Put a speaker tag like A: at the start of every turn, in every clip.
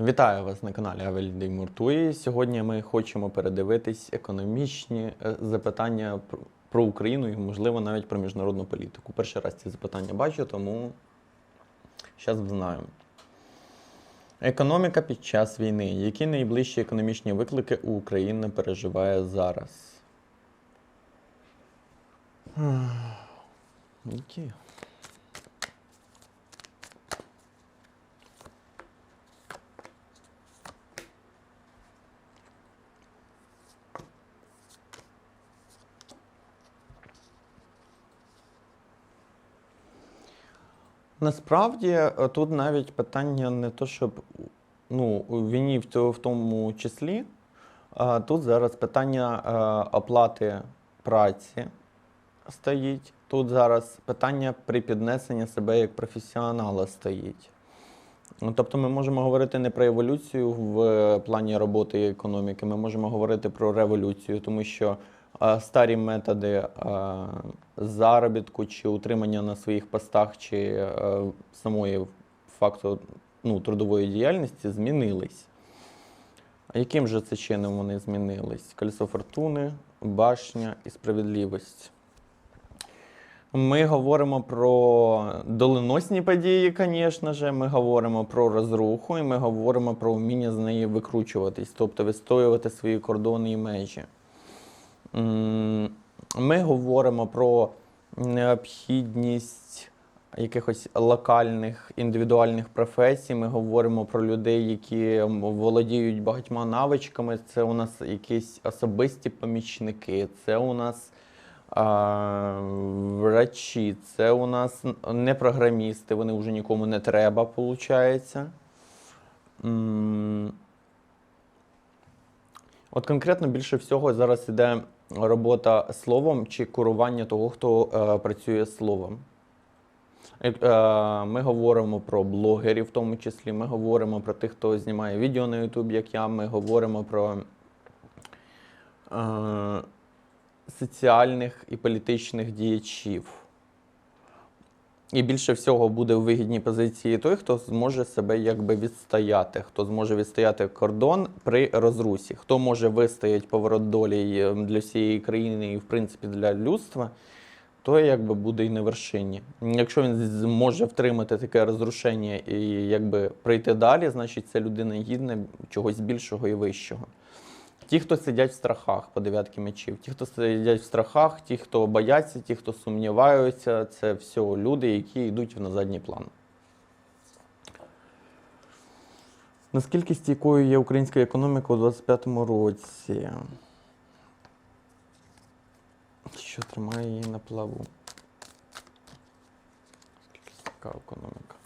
A: Вітаю вас на каналі Авель Муртуї. Сьогодні ми хочемо передивитись економічні е, запитання про- Україну і, можливо, навіть про міжнародну політику. Перший раз ці запитання бачу, тому зараз знаємо. Економіка під час війни. Які найближчі економічні виклики у Україна переживає зараз? Які? Насправді е, тут навіть питання не то, щоб ну, війні в тому числі. а Тут зараз питання е, оплати праці стоїть. Тут зараз питання припіднесення себе як професіонала стоїть. Ну, Тобто ми можемо говорити не про еволюцію в плані роботи і економіки, ми можемо говорити про революцію, тому що е, старі методи е, заробітку чи утримання на своїх постах, чи е, самої факту ну, трудової діяльності змінились. Яким же це чином вони змінились? Колесо фортуни, башня і справедливість. Ми говоримо про доленосні події, звісно ж. Ми говоримо про розруху, і ми говоримо про вміння з неї викручуватись, тобто відстоювати свої кордони і межі. Ми говоримо про необхідність якихось локальних індивідуальних професій. Ми говоримо про людей, які володіють багатьма навичками. Це у нас якісь особисті помічники, це у нас а, врачі, це у нас не програмісти, вони вже нікому не треба, виходить. От конкретно більше всього зараз іде робота словом чи курування того, хто е, працює словом. Як, е, Ми говоримо про блогерів, в тому числі, ми говоримо про тих, хто знімає відео на YouTube, як я, ми говоримо про е, соціальних і політичних діячів. І більше всього буде у вигідній позиції той, хто зможе себе якби відстояти, хто зможе відстояти кордон при розрусі, хто може вистояти поворот долі е, для всієї країни і, в принципі, для людства, той якби буде і на вершині. Якщо він зможе втримати таке розрушення і якби прийти далі, значить це людина гідна чогось більшого і вищого. Ті, хто сидять в страхах по дев'ятки мечів, ті, хто сидять в страхах, ті, хто бояться, ті, хто сумніваються, це все люди, які йдуть на задній план. Наскільки стійкою є українська економіка у 2025 році? Що тримає її на плаву? Наскільки стійка економіка?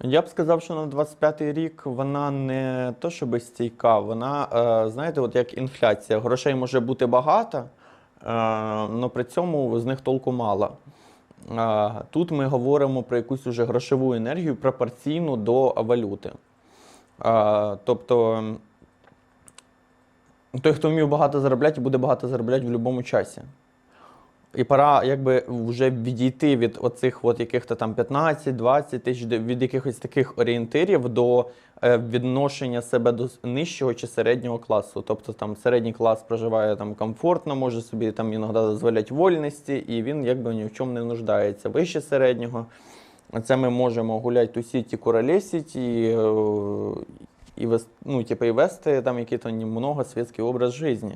A: Я б сказав, що на 25-й рік вона не то, щоб стійка, вона, е, знаєте, от як інфляція. Грошей може бути багато, але при цьому з них толку мало. Е, Тут ми говоримо про якусь уже грошову енергію пропорційну до валюти. Е, Тобто той, хто вмів багато заробляти, буде багато заробляти в будь-якому часі. І пора якби вже відійти від оцих от яких-то там 15-20 тисяч від якихось таких орієнтирів до е, відношення себе до нижчого чи середнього класу. Тобто там середній клас проживає там комфортно, може собі там іноді дозволяти вольності, і він якби ні в чому не нуждається. Вище середнього. Це ми можемо гуляти тусіть і куролесіть, і, і, вес- ну, типу, і вести там який-то немного світський образ життя.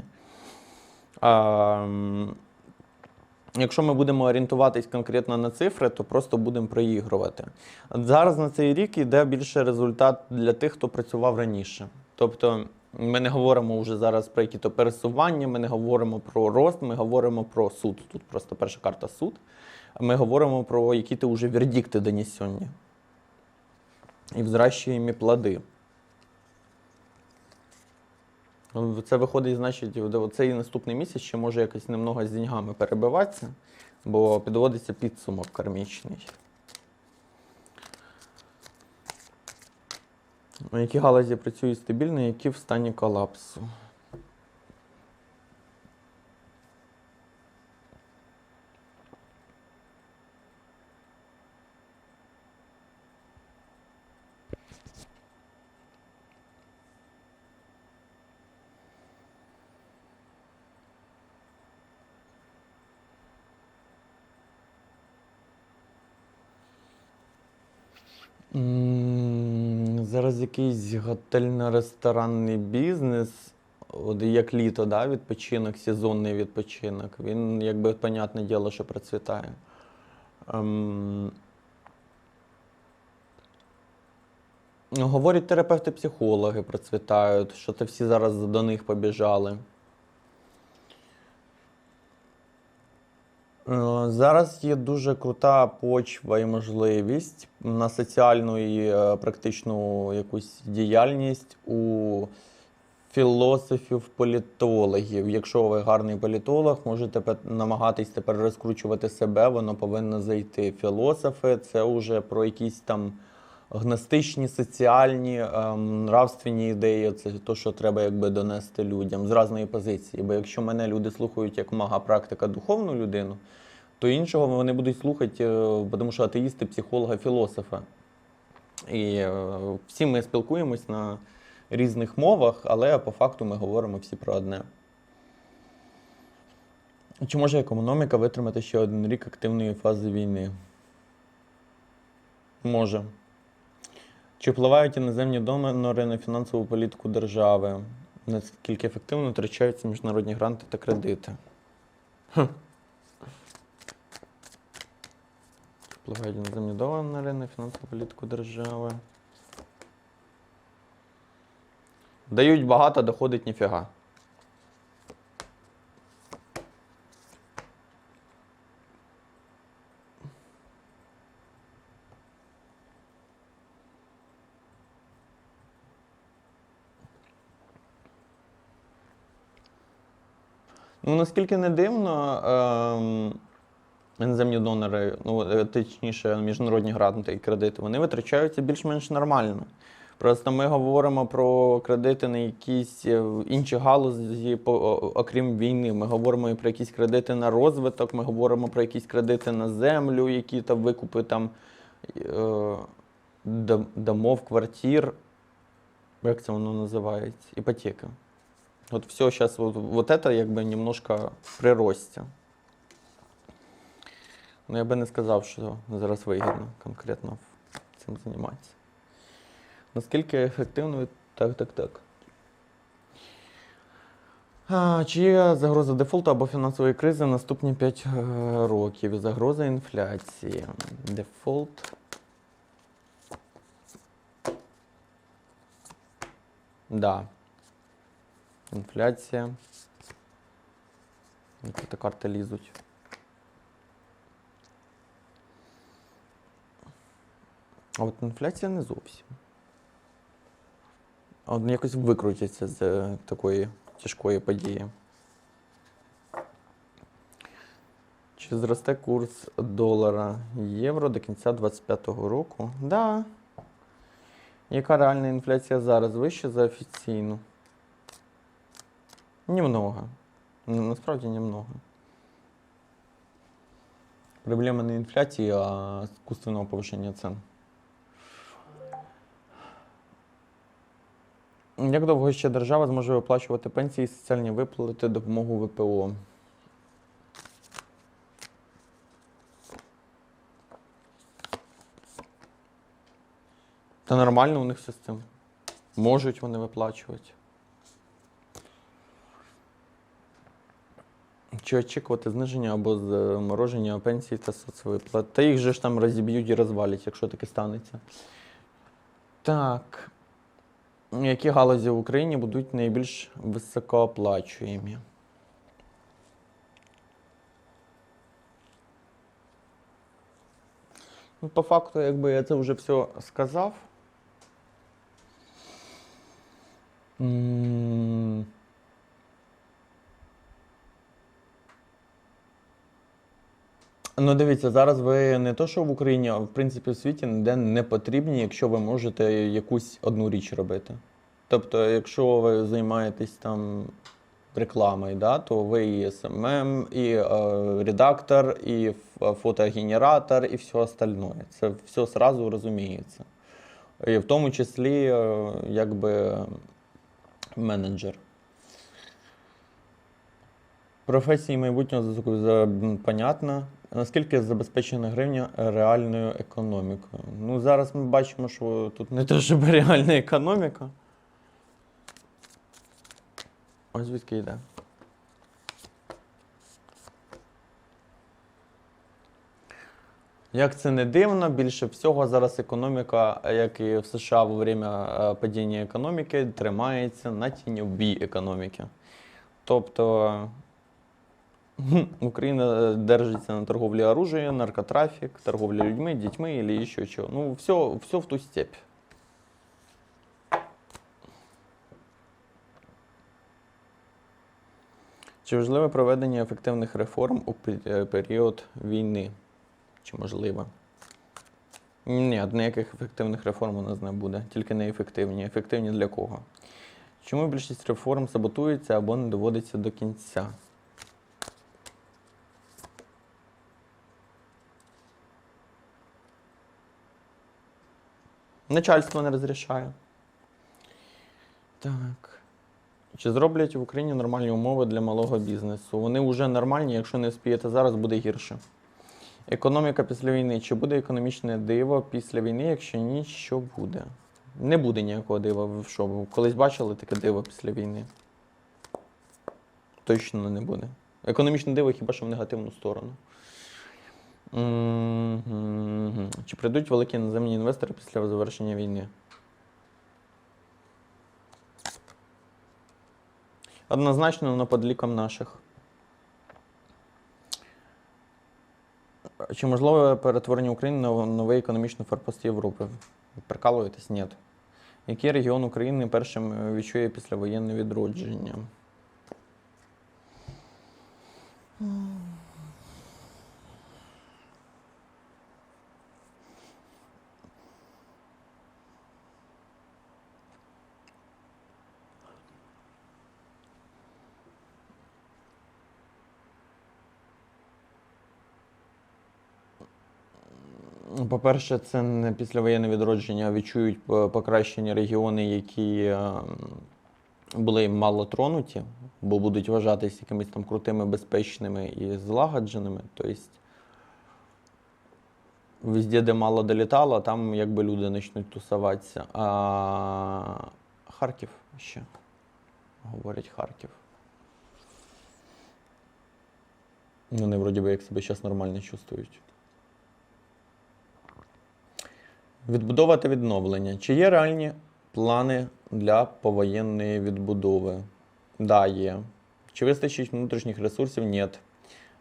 A: Якщо ми будемо орієнтуватись конкретно на цифри, то просто будемо проігрувати. Зараз на цей рік йде більше результат для тих, хто працював раніше. Тобто ми не говоримо вже зараз про які-то пересування, ми не говоримо про рост, ми говоримо про суд. Тут просто перша карта суд. Ми говоримо про які-то вже вердикти донесені. І взращуємо плоди. Ну, Це виходить, значить, цей наступний місяць ще може якось немного з деньгами перебиватися, бо підводиться підсумок кармічний. Які галузі працюють стабільно, які в стані колапсу? Зараз якийсь готельно-ресторанний бізнес, от як літо, да, відпочинок, сезонний відпочинок. Він, якби, понятне діло, що процвітає. Ну, Говорять, терапевти-психологи процвітають, що це всі зараз до них побіжали. Зараз є дуже крута почва і можливість на соціальну і е, практичну якусь діяльність у філософів, політологів. Якщо ви гарний політолог, можете намагатись тепер розкручувати себе, воно повинно зайти. Філософи це вже про якісь там гностичні, соціальні, ем, нравственні ідеї. Це те, що треба якби донести людям з різної позиції. Бо якщо мене люди слухають як мага практика духовну людину, то іншого вони будуть слухати, е, тому що атеїсти, психолога, філософа. І е, всі ми спілкуємось на різних мовах, але по факту ми говоримо всі про одне. Чи може економіка витримати ще один рік активної фази війни? Може. Чи впливають іноземні донори на фінансову політику держави? Наскільки ефективно втрачаються міжнародні гранти та кредити? Хм. Впливають іноземні донори на фінансову політику держави? Дають багато, доходить ніфіга. Ну, наскільки не дивно, ем, іноземні донори, ну, е, точніше, міжнародні гранти і кредити, вони витрачаються більш-менш нормально. Просто ми говоримо про кредити на якісь е, інші галузі, по- окрім війни. Ми говоримо і про якісь кредити на розвиток, ми говоримо про якісь кредити на землю, які там викупи там е, домов, квартир. Як це воно називається? Іпотека. Вот все сейчас, вот, вот это як би немножко при рості. Ну, я би не сказав, що зараз вигідно конкретно цим займатися. Наскільки ефективно Так, так, так. А, чи є загроза дефолту або фінансової кризи наступні 5 років? Загроза інфляції. Дефолт. Да. Інфляція. Які карти лізуть. А от інфляція не зовсім. А от якось викрутяться з е, такої тяжкої події. Чи зросте курс долара євро до кінця 2025 року? Да. Яка реальна інфляція зараз вища за офіційну? Немного. Ну, Насправді немного. Проблема не інфляції, а искусственного повищення цен. Як довго ще держава зможе виплачувати пенсії, соціальні виплати, допомогу ВПО? Та нормально у них все з цим. Можуть вони виплачувати. Чи очікувати зниження або замороження пенсій та соцвиплат? Та їх же ж там розіб'ють і розвалять, якщо таке станеться. Так. Які галузі в Україні будуть найбільш високооплачуємі? Ну, по факту, якби я це вже все сказав. М, Ну, дивіться, зараз ви не то, що в Україні, а в принципі в світі ніде не потрібні, якщо ви можете якусь одну річ робити. Тобто, якщо ви займаєтесь там рекламою, да, то ви і СММ, і е, редактор, і фотогенератор, і все остальное. Це все сразу розуміється. І в тому числі, е, якби менеджер. Професії майбутнього зв'язку понятно. Наскільки забезпечена гривня реальною економікою? Ну, зараз ми бачимо, що тут не те, щоб реальна економіка. Ось звідки йде. Як це не дивно, більше всього зараз економіка, як і в США во время е, падіння економіки, тримається на тіньовій економіки. Тобто Україна е, держиться на торговлі оружием, наркотрафік, торговля людьми, дітьми или ще чого. Ну, все, все в ту степь. Чи важливе проведення ефективних реформ у е, період війни? Чи можливо? Ні, ніяких ефективних реформ у нас не буде, тільки неефективні. Ефективні для кого? Чому більшість реформ саботується або не доводиться до кінця? Начальство не розрішає. Так. Чи зроблять в Україні нормальні умови для малого бізнесу? Вони вже нормальні, якщо не спієте зараз, буде гірше. Економіка після війни. Чи буде економічне диво після війни? Якщо ні, що буде? Не буде ніякого дива. Ви що? ви Колись бачили таке диво після війни? Точно не буде. Економічне диво хіба що в негативну сторону. Мгм. Чи прийдуть великі іноземні інвестори після завершення війни? Однозначно, но под ліком наших. Чи можливо перетворення України на новий економічний форпост Європи? Прикалуєтесь? Ні. Який регіон України першим е, відчує післявоєнне відродження? По-перше, це не післявоєнне відродження, відчують покращені регіони, які е, були мало тронуті, бо будуть вважатись якимись там крутими, безпечними і злагодженими. Тобто, везде, де мало долітало, там якби люди почнуть тусуватися. А Харків ще. Говорять Харків. Вони вроді би як себе зараз нормально чувствують. Відбудова та відновлення. Чи є реальні плани для повоєнної відбудови? Да, є. Чи вистачить внутрішніх ресурсів? Ні.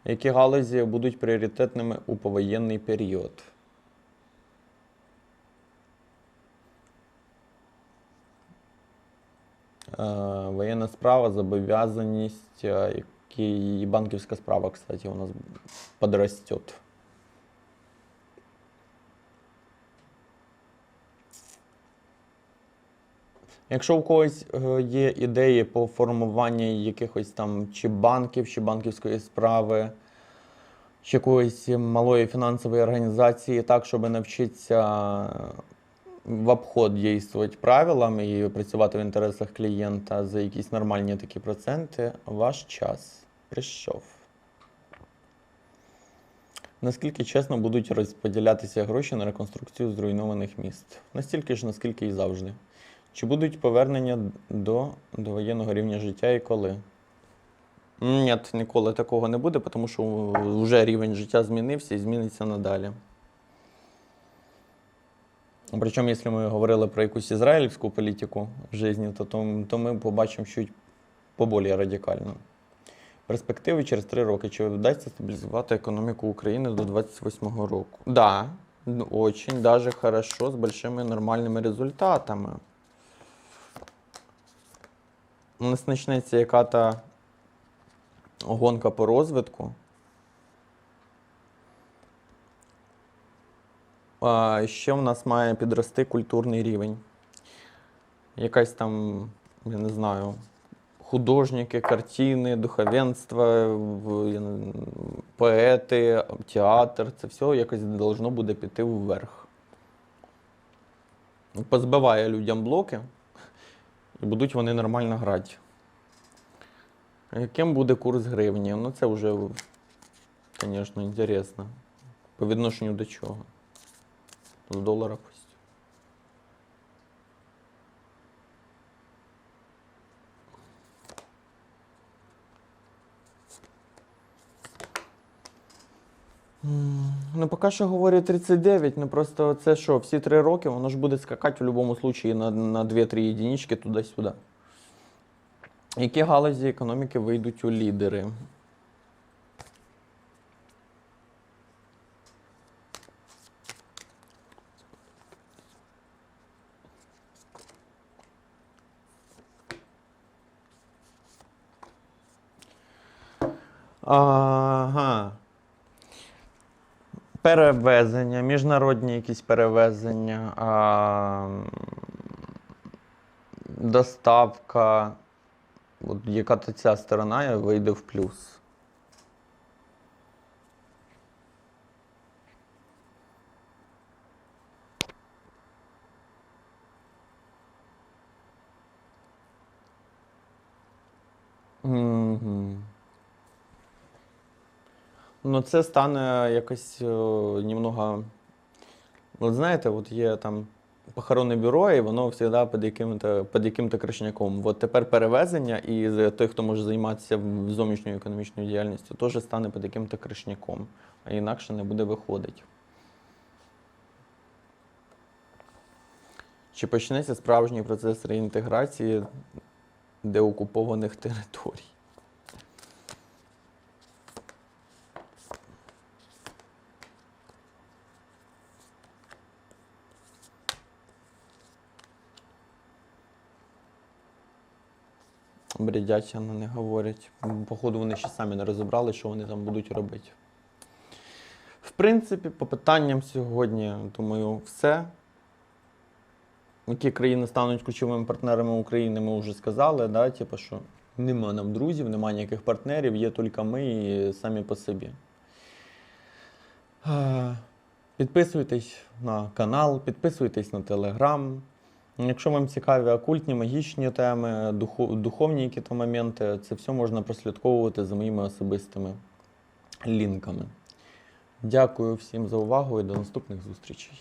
A: Які галузі будуть пріоритетними у повоєнний період? Е, воєнна справа, зобов'язаність, е, і банківська справа, кстати, у нас подрастет. Якщо у когось е, є ідеї по формуванню якихось там чи банків, чи банківської справи, чи якоїсь малої фінансової організації, так, щоб навчитися в обход дійствувати правилам і працювати в інтересах клієнта за якісь нормальні такі проценти, ваш час прийшов. Наскільки чесно будуть розподілятися гроші на реконструкцію зруйнованих міст? Настільки ж, наскільки і завжди. Чи будуть повернення до довоєнного рівня життя і коли? Ні, ніколи такого не буде, тому що вже рівень життя змінився і зміниться надалі. Причому, якщо ми говорили про якусь ізраїльську політику в житті, то, то, то ми побачимо щось поболі радикально. Перспективи через три роки. Чи вдасться стабілізувати економіку України до 28-го року? Да, ну, очень даже хорошо, з большими нормальними результатами. У нас почнеться яка-то гонка по розвитку. Ще в нас має підрости культурний рівень. Якась там, я не знаю, художники, картини, духовенство, поети, театр. Це все якось должно буде піти вверх. Позбиває людям блоки, і будуть вони нормально грати. Яким буде курс гривні? Ну це вже Звісно, інтересно. По відношенню до чого? До долара пусть. М, Ну, поки що говорять 39, ну просто це що, всі три роки воно ж буде скакати в будь-якому випадку на, на 2-3 єдинички туди-сюди. Які галузі економіки вийдуть у лідери? Ага. Перевезення, міжнародні якісь перевезення, а, доставка. От яка то ця сторона вийде в плюс. Мгм. Ну, це стане якось о, немного. От знаєте, от є там похоронне бюро, і воно завжди під яким-то, під яким-то кришняком. От тепер перевезення і з- той, хто може займатися зовнішньою економічною діяльністю, теж стане під яким-то кришняком, а інакше не буде виходити. Чи почнеться справжній процес реінтеграції деокупованих територій? Бредять, але не говорять. Походу, вони ще самі не розібрали, що вони там будуть робити. В принципі, по питанням сьогодні, думаю, все. Які країни стануть ключовими партнерами України, ми вже сказали, да? типу, що нема нам друзів, нема ніяких партнерів, є тільки ми і самі по собі. Е, Підписуйтесь на канал, підписуйтесь на телеграм. Якщо вам цікаві окультні, магічні теми, духовні якісь моменти, це все можна прослідковувати за моїми особистими лінками. Дякую всім за увагу і до наступних зустрічей.